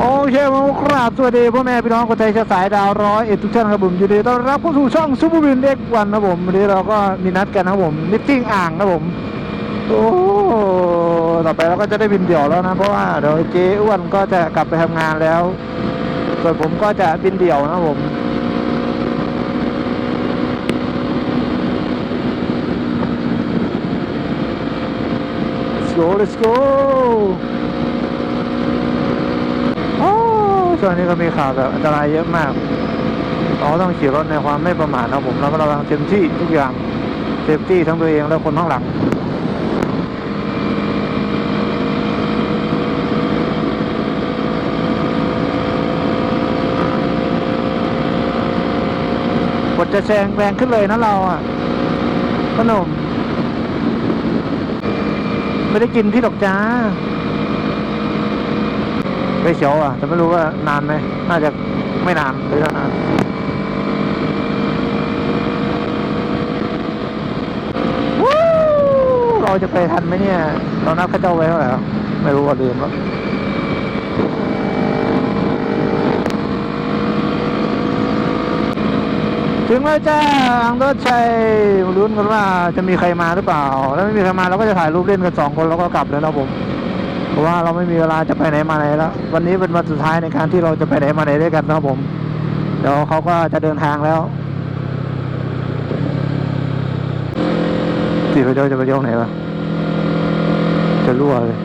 โอเคผมกราบสวัสดีพ่อแม่พี่น้องคนไทยเชื้อสายดาวร้อยเอ็ดทุกท่านครับผมยินดีต้อนรับเข้าสู่ช่องซูเปอร์วินเด็กวันนะผมวันนี้เราก็มีนัดกันนะครับผมมิทติ้งอ่างนะผมโอ้ต่อไปเราก็จะได้บินเดี่ยวแล้วนะ เพราะว่าเดี๋ยวเจ๊อ้วนก็จะกลับไปทำงานแล้ว ส่วนผมก็จะบินเดี่ยวนะผม let's go let's go ช่วงนี้ก็มีข่าวแบบอันตรายเยอะมากเราต้องขี่รถในความไม่ประมาทนะผมแล้วก็ระวังเต็มที่ทุกอย่างเซฟตี้ทั้งตัวเองและคนข้างหลังกดจะแซงแรงขึ้นเลยนะเราอะขนมไม่ได้กินที่ดอกจ้า ไปเฉียวอะ แต่ไม่รู้ว่านานไหม น่าจะไม่นานหรือว่านานวู้เราจะไปทันไหมเนี่ยเรานัดเข้าเจ้าไว้เท่าไหร่ไม่รู้ว่าลืมแล้วถึงแล้วจ้าอังรถชัยมาลุ้นกันว่าจะมีใครมาหรือเปล่า แล้วไม่มีใครมาเราก็จะถ่ายรูปเล่นกันสองคนแล้วก็กลับเลยนะผม ราะว่าเราไม่มีเวลาจะไปไหนมาไหนแล้ว วันนี้เป็นวันสุดท้ายในการที่เราจะไปไหนมาไหนด้วยกันนะครับผม เดี๋ยวเขาก็จะเดินทางแล้วตีไปเดียวจะไปเดียวไหนวะจะรั่วเลย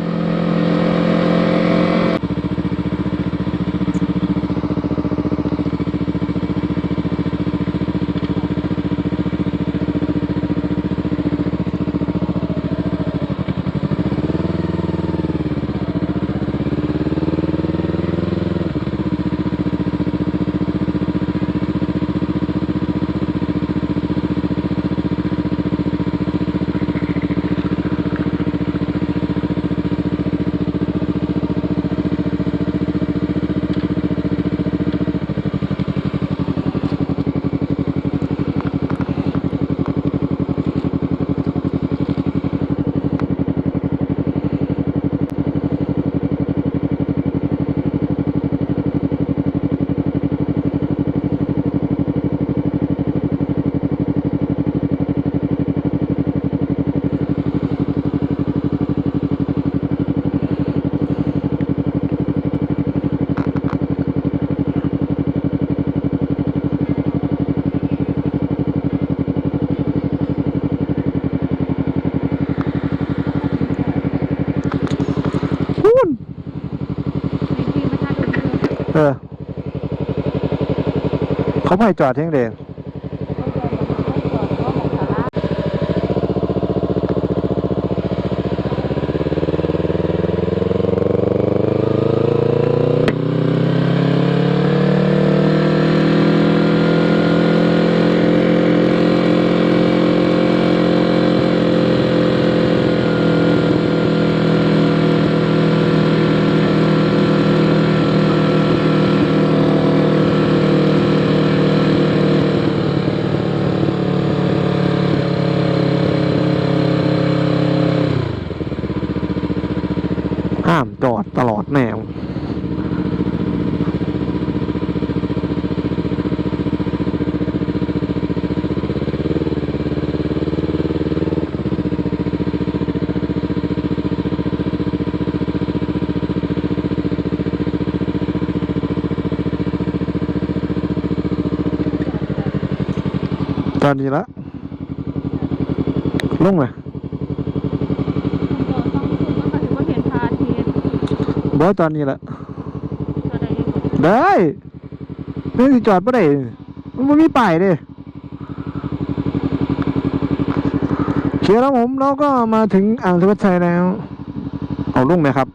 พูน เออ เขาไม่จอดทิ้งเดง ห้ามจอดตลอดแนวตอนนี้ละลงไหม บอตอนนี้ละได้นี่สิจอดไม่ได้มันบ่มีป้ายเด้โอเคแล้วผมเราก็มาถึงอ่างทวัชชัยแล้ว เอาลุงไหมครับ